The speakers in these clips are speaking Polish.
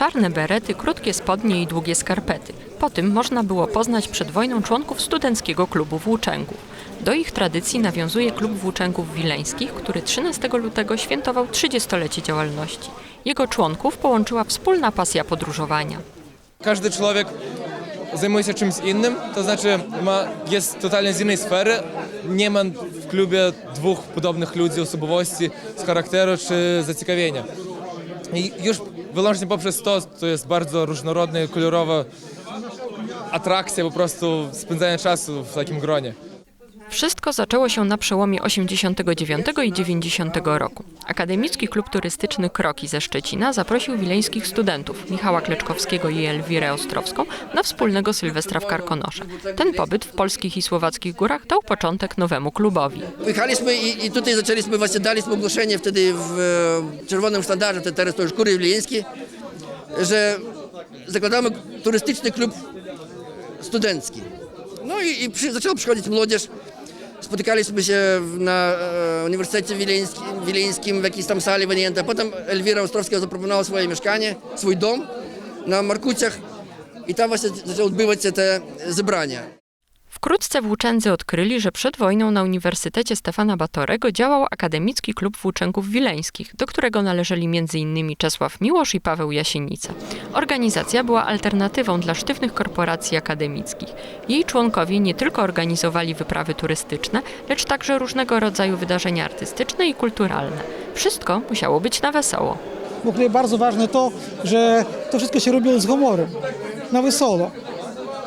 Czarne berety, krótkie spodnie i długie skarpety. Po tym można było poznać przed wojną członków studenckiego klubu włóczęgów. Do ich tradycji nawiązuje klub włóczęgów wileńskich, który 13 lutego świętował 30-lecie działalności. Jego członków połączyła wspólna pasja podróżowania. Każdy człowiek zajmuje się czymś innym, to znaczy ma, jest totalnie z innej sfery. Nie ma w klubie dwóch podobnych ludzi, osobowości z charakteru czy zaciekawienia. I już wyłącznie poprzez to, to jest bardzo różnorodna i kolorowa atrakcja po prostu spędzania czasu w takim gronie. Wszystko zaczęło się na przełomie 89 i 90 roku. Akademicki Klub Turystyczny Kroki ze Szczecina zaprosił wileńskich studentów Michała Kleczkowskiego i Elwirę Ostrowską na wspólnego Sylwestra w Karkonosze. Ten pobyt w polskich i słowackich górach dał początek nowemu klubowi. Pojechaliśmy i, i tutaj zaczęliśmy, właśnie daliśmy ogłoszenie wtedy w Czerwonym Sztandarze, to teraz to już Kury Wileński, że zakładamy turystyczny klub studencki. No i, i przy, zaczęła przychodzić młodzież. Na e, Uniwersytecie Wileńskim, Wileńskim w jakiejś tam sali Wanienta. Potem Elwira Ostrowska zaproponowała swoje mieszkanie, swój dom na Markuciach i tam właśnie zaczęły odbywać się te zebrania. Wkrótce włóczędzy odkryli, że przed wojną na Uniwersytecie Stefana Batorego działał Akademicki Klub Włóczęgów Wileńskich, do którego należeli m.in. Czesław Miłosz i Paweł Jasienica. Organizacja była alternatywą dla sztywnych korporacji akademickich. Jej członkowie nie tylko organizowali wyprawy turystyczne, lecz także różnego rodzaju wydarzenia artystyczne i kulturalne. Wszystko musiało być na wesoło. W ogóle bardzo ważne to, że to wszystko się robiło z humorem, na wesoło.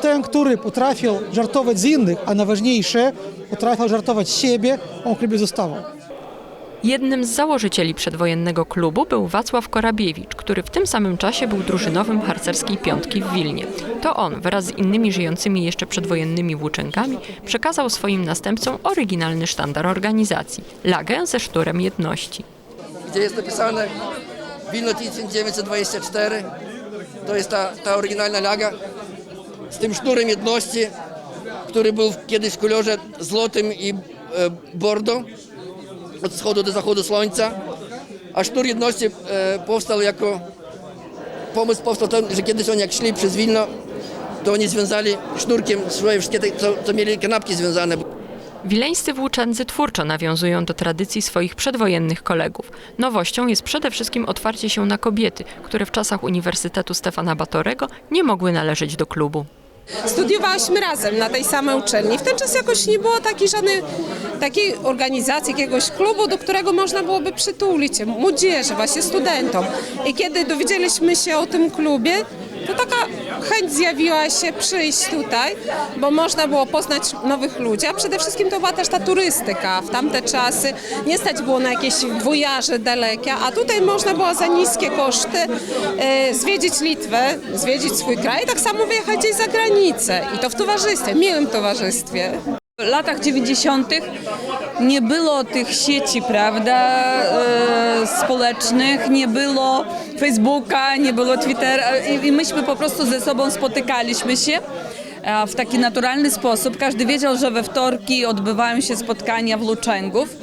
Ten, który potrafił żartować z innych, a najważniejsze, potrafił żartować z siebie, on w klubie zostawał. Jednym z założycieli przedwojennego klubu był Wacław Korabiewicz, który w tym samym czasie był drużynowym harcerskiej piątki w Wilnie. To on wraz z innymi żyjącymi jeszcze przedwojennymi włóczęgami przekazał swoim następcom oryginalny sztandar organizacji lagę ze szturem jedności. gdzie jest napisane Wilno 1924. To jest ta, ta oryginalna laga z tym sznurem jedności, który był kiedyś w kolorze złotym i e, bordo od wschodu do zachodu słońca. A sznur jedności e, powstał jako pomysł powstał ten, że kiedyś oni jak szli przez Wilno, to oni związali sznurkiem swoje wszystkie te, co, co mieli kanapki związane. Wileńscy włóczędzy twórczo nawiązują do tradycji swoich przedwojennych kolegów. Nowością jest przede wszystkim otwarcie się na kobiety, które w czasach Uniwersytetu Stefana Batorego nie mogły należeć do klubu. Studiowałyśmy razem na tej samej uczelni. W ten czas jakoś nie było takiej żadnej takiej organizacji, jakiegoś klubu, do którego można byłoby przytulić się, młodzieży, właśnie studentom. I kiedy dowiedzieliśmy się o tym klubie, to taka chęć zjawiła się przyjść tutaj, bo można było poznać nowych ludzi, a przede wszystkim to była też ta turystyka. W tamte czasy nie stać było na jakieś wojaże dalekie, a tutaj można było za niskie koszty e, zwiedzić Litwę, zwiedzić swój kraj, tak samo wyjechać gdzieś za granicę i to w towarzystwie, miłym towarzystwie. W latach 90. nie było tych sieci, prawda, e, społecznych, nie było Facebooka, nie było Twittera i, i myśmy po prostu ze sobą spotykaliśmy się w taki naturalny sposób. Każdy wiedział, że we wtorki odbywają się spotkania włóczęgów.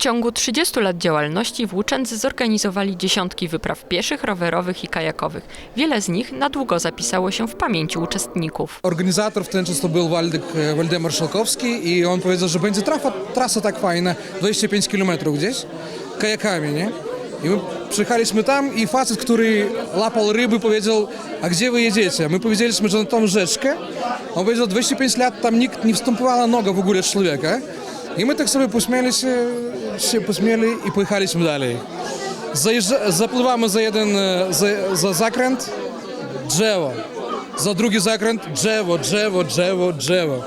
Ciągu 30 lat działalności włóczędzy zorganizowali dziesiątki wypraw pieszych, rowerowych i kajakowych. Wiele z nich na długo zapisało się w pamięci uczestników. Organizator w ten czas to był Waldek, e, Waldemar Szalkowski i on powiedział, że będzie trasa, trasa tak fajna, 25 km gdzieś, kajakami, nie? I my przyjechaliśmy tam i facet, który łapał ryby powiedział, a gdzie wy jedziecie? My powiedzieliśmy, że na tą rzeczkę. On powiedział, 25 lat tam nikt nie wstępowała noga w ogóle człowieka. I my tak sobie się pośmieli i pojechaliśmy dalej. Zajeżdża, zapływamy za jeden, e, za, za zakręt, drzewo. Za drugi zakręt drzewo, drzewo, drzewo, drzewo.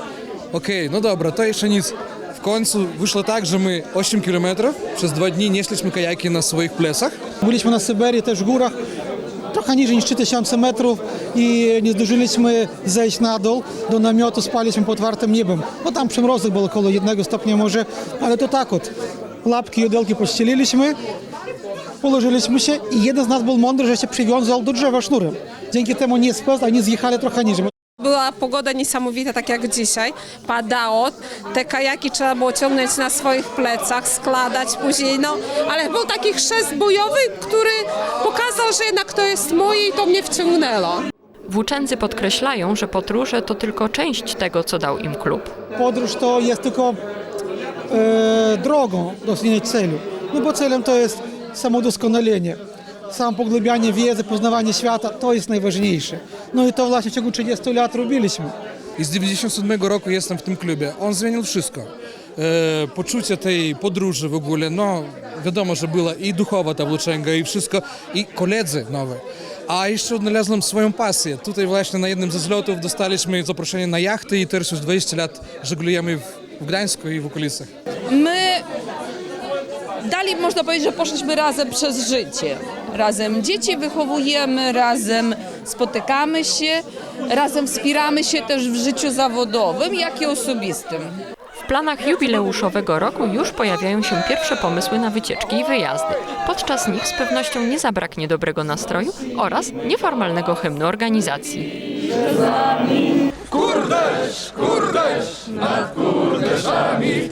Okej, no dobra, to jeszcze nic. W końcu wyszło tak, że my 8 kilometrów przez dwa dni nieśliśmy kajaki na swoich plecach. Byliśmy na Syberii, też w górach, trochę niżej niż 3000 metrów i nie zdążyliśmy zejść na dół. Do namiotu spaliśmy pod otwartym niebem. No tam przymrozek był około jednego stopnia może, ale to tak od. Łapki i odelki pościeliliśmy, położyliśmy się i jeden z nas był mądry, że się przywiązał do drzewa sznurem. Dzięki temu nie spadł, a nie zjechali trochę niżej. Była pogoda niesamowita, tak jak dzisiaj. Padało, te kajaki trzeba było ciągnąć na swoich plecach, składać później, no. Ale był taki chrzest bojowy, który pokazał, że jednak to jest moje i to mnie wciągnęło. Włóczędzy podkreślają, że podróże to tylko część tego, co dał im klub. Podróż to jest tylko e, drogą do osiągnięcia celu. No bo celem to jest samodoskonalenie. Sam pogłębianie wiedzy, poznawanie świata, to jest najważniejsze. No i to właśnie w ciągu 30 lat robiliśmy. I z 97 roku jestem w tym klubie. On zmienił wszystko. E, poczucie tej podróży w ogóle, no wiadomo, że była i duchowa ta włóczęga i wszystko, i koledzy nowe. A jeszcze odnalazłem swoją pasję. Tutaj właśnie na jednym ze zlotów dostaliśmy zaproszenie na jachty i teraz już 20 lat żeglujemy w, w Gdańsku i w okolicach. My dalej można powiedzieć, że poszliśmy razem przez życie. Razem dzieci wychowujemy, razem spotykamy się, razem wspieramy się też w życiu zawodowym, jak i osobistym. W planach jubileuszowego roku już pojawiają się pierwsze pomysły na wycieczki i wyjazdy. Podczas nich z pewnością nie zabraknie dobrego nastroju oraz nieformalnego hymnu organizacji. Kurdeś, kurdeś, nad kurdeszami,